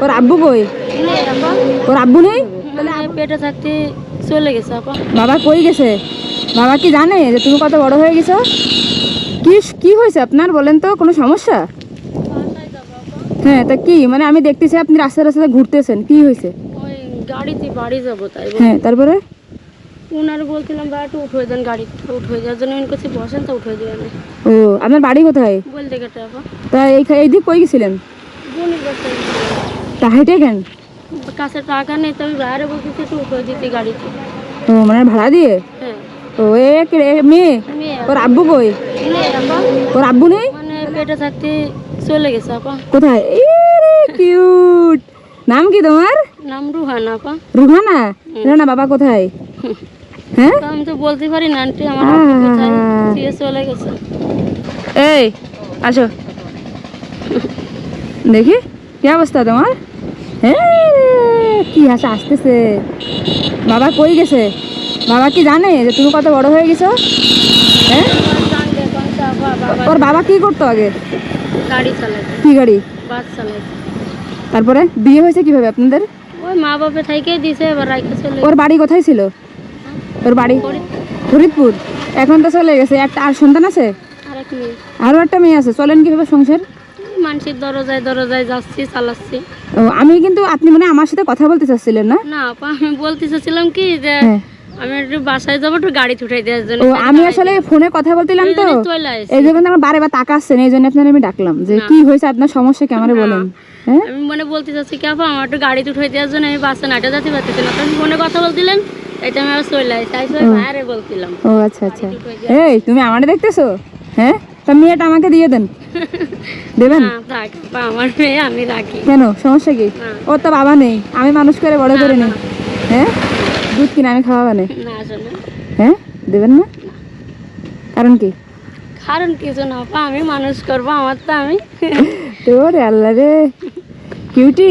ওর আব্বু কই? ওর আব্বু নেই? মানে পেটে থাকতে চলে গেছে আপা। বাবা কই গেছে? বাবা কি জানে যে তুমি কত বড় হয়ে গেছো? কি কি হয়েছে আপনার বলেন তো কোনো সমস্যা? হ্যাঁ তা কি? মানে আমি দেখতেছি আপনি রাস্তায় রাস্তায় ঘুরতেছেন কি হয়েছে? ওই গাড়িতে বাড়ি যাব তাই হ্যাঁ তারপরে? ওনার বলছিলাম বা একটু উঠে দেন গাড়ি উঠে যাওয়ার জন্য। উনি কাছে বসেন তো উঠে দিবে না ও আপনার বাড়ি কোথায়? বলতে গেটে তা এই দিক কই গেছিলেন? কাছে তা হেঁটে কেন কাছে টাকা নেই তো আমি বাইরে বলতেছি একটু উঠে দিতে গাড়িতে ও মানে ভাড়া দিয়ে? হ্যাঁ। ও এ কে মেয়ে? ওর আব্বু কই? ওর আব্বু নেই? মানে পেটে থাকতে চলে গেছে আপা। কোথায়? কিউট নাম কি তোমার? নাম রুহান আপা। রুহানা? রুহানা বাবা কোথায়? হ্যাঁ? আমি তো বলতে পারি না আন্টি আমার আব্বু কোথায়? চলে গেছে। এই আসো। দেখি কি অবস্থা তোমার? কি হাসা আসতেছে? বাবা কই গেছে? বাবা কি জানে যে তুমি কত বড় হয়ে গেছো? হ্যাঁ? ওর বাবা কি করতো আগে? গাড়ি কি গাড়ি? বাস তারপরে বিয়ে হয়েছে কীভাবে আপনাদের? ওই মা বাবা থাইকে দিছে এবার রাইকে চলে ওর বাড়ি কোথায় ছিল? ওর বাড়ি? ফরিদপুর। এখন তো চলে গেছে। একটা আর সন্তান আছে? আরও একটা মেয়ে আছে। চলেন কীভাবে সংসার? মানুষের দরজায় দরজায় যাচ্ছি চালাচ্ছি। ও আমি কিন্তু আপনি মানে আমার সাথে কথা বলতে চাচ্ছিলেন না? না আপা আমি বলতে চাচ্ছিলাম কি যে হ্যাঁ। আমি একটু বাসায় যাব একটু গাড়ি উঠাই দেওয়ার জন্য। ও আমি আসলে ফোনে কথা বলছিলাম তো। এই জন্য চলে আসছি। এই জন্য আমার বারে বার তাকাচ্ছেন এই জন্য আপনার আমি ডাকলাম যে কি হয়েছে আপনার সমস্যা কি? আমারে বলেন। হ্যাঁ? আমি মনে বলতে চাচ্ছি কি আপা আমার একটু গাড়ি উঠাই দেওয়ার জন্য আমি বাসে নাটে যেতে পারতেছি না। ফোনে কথা বলছিলেন এটা আমি আবার চলে আসছি। তাই সবাই বলছিলাম। ও আচ্ছা আচ্ছা। এই তুমি আমারে দেখতেছো? হ্যাঁ? তা মেয়েটা আমাকে দিয়ে দেন। দেবেন? না আমার মেয়ে আমি রাখি। কেন? সমস্যা কি। ওর তো বাবা নেই। আমি মানুষ করে বড় করে নেই। হ্যাঁ? দুধ কিনে আমি খাওয়াবো না। না হ্যাঁ? দেবেন না? কারণ কি? কারণ কিছু না আমি মানুষ করব আমার তো আমি। তোর আল্লাহ রে। কিউটি?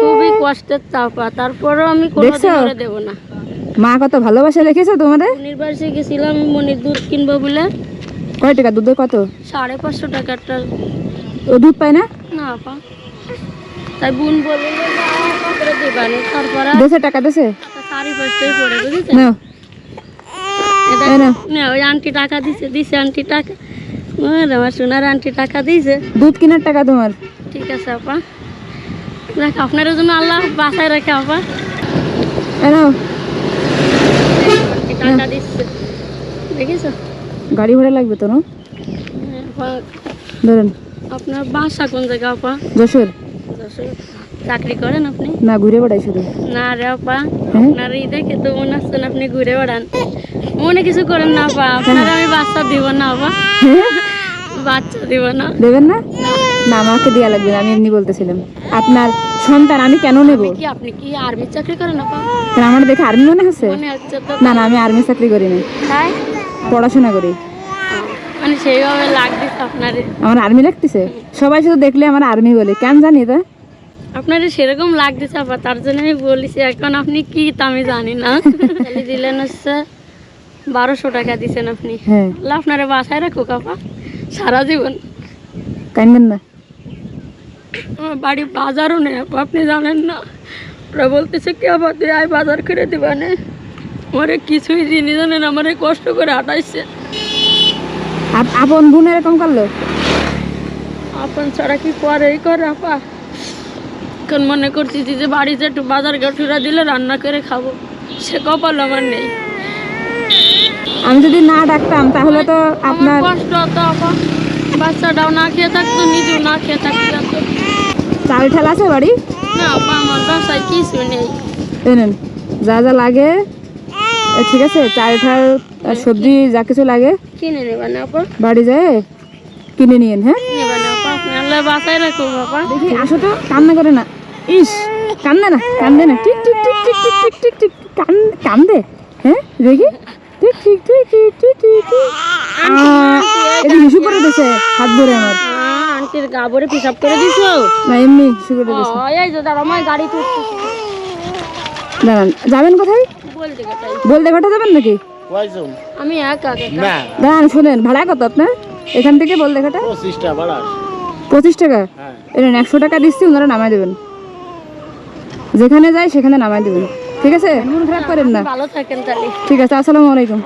খুবই কষ্টের চাপা তারপরেও আমি? দেবো না। মা কত ভালোবাসা রেখেছো তোমাদের? মনির বাড়ি গেছিলাম মনির দুধ কিনবো বলে। কয় টাকা? দুধ কত? সাড়ে পাঁচশো টাকারটা ও দুধ পায় না? না আপা তাই বোন বলে দিবানি তারপরে দেশে টাকা দেশে? সাড়ে পাঁচটাই পড়ে এটা এই না ওই আন্টি টাকা দিছে দিছে আন্টি টাকা। আমার সোনার আন্টি টাকা দিছে। দুধ কেনার টাকা তোমার? ঠিক আছে আপা। দেখ আপনার জন্য আল্লাহ বাসায় রাখে আপা। টাকা দিচ্ছে। দেখেছ? গাড়ি ভাড়া লাগবে তো না? হ্যাঁ, ধরেন। আপনার বাসা কোন জায়গা আপা? যশোর। যশোর। চাকরি করেন আপনি? না ঘুরে বেড়াই শুধু। না রে আপা। হ্যাঁ? আপনার এই দেখে তো মনে হচ্ছে না আপনি ঘুরে বেড়ান। মনে কিছু করেন না আপা। আপনার আমি বাচ্চা দিব না আপা। হ্যাঁ? বাচ্চা দিব না। দেবেন না? না আমাকে দেওয়া লাগবে আমি এমনি বলতেছিলাম। আপনার সন্তান আমি কেন নেব? কি আপনি কি আর্মি চাকরি করেন আপা? আমার দেখে আর্মি মনে হচ্ছে না না আমি আর্মি চাকরি করি না তাই? পড়াশোনা করি। মানে সেইভাবে লাগতেছে আপনার। আমার আর্মি লাগতেছে? সবাই শুধু দেখলে আমার আর্মি বলে। কেন জানি তা আপনার সেরকম লাগতেছে আপা তার জন্য আমি বলেছি এখন আপনি কি তা আমি জানি না। দিলেন হচ্ছে বারোশো টাকা দিছেন আপনি। হ্যাঁ। আল্লাহ বাসায় রাখুক আপা সারা জীবন। না। আমার বাড়ি বাজারও নেই আপনি জানেন না। ওরা বলতেছে কি আবার তুই আয় বাজার করে দিবানে। আমারে কিছুই দিনই জানেন আমারে কষ্ট করে হাঁটাইছে। আপ- আপন বোন এরকম করল? আপন ছাড়া কি পরেই করে আপা এখন মনে করছি যে যে বাড়িতে একটু বাজার গাঠুরা দিলে রান্না করে খাব। সে কপাল আমার নেই। আমি যদি না ডাকতাম তাহলে তো আপনার কষ্ট হতো আপা। বাচ্চাটাও না খেয়ে থাকতো নিজেও না খেয়ে থাকতে চাল ঠাল আছে বাড়ি? না আপা আমার বাসায় কিছু নেই। যা যা লাগে ঠিক আছে চাল ঠাল আর সবজি যা কিছু লাগে কিনে নেবেন বাড়ি যায় কিনে নিয়েন হ্যাঁ দেখি আসো তো কান্না করে না ইস কান্দে না কান্দে না টিক টিক টিক ঠিক টিক ঠিক টিক ঠিক কান কান্দে হ্যাঁ দেখি ঠিক ঠিক ঠিক ঠিক ঠিক ঠিক ঠিক এটা হিসু করে দিছে হাত ধরে আমার আন্টির গা ভরে পিসাব করে দিছো না এমনি হিসু করে দিছে এই যে দাঁড়া আমার গাড়ি তুলতেছি দাঁড়ান যাবেন কোথায় বলতে বলতে যাবেন নাকি? আমি একা একা। না। দাঁড়ান শোনেন ভাড়া কত আপনার? এখান থেকে বলতে ঘাটা পঁচিশ টাকা? হ্যাঁ। একশো টাকা দিচ্ছি ওনারা নামাই দেবেন। যেখানে যায় সেখানে নামাই দেবেন। ঠিক আছে? মন খারাপ করেন না। ভালো থাকেন তাহলে। ঠিক আছে আসসালামু আলাইকুম।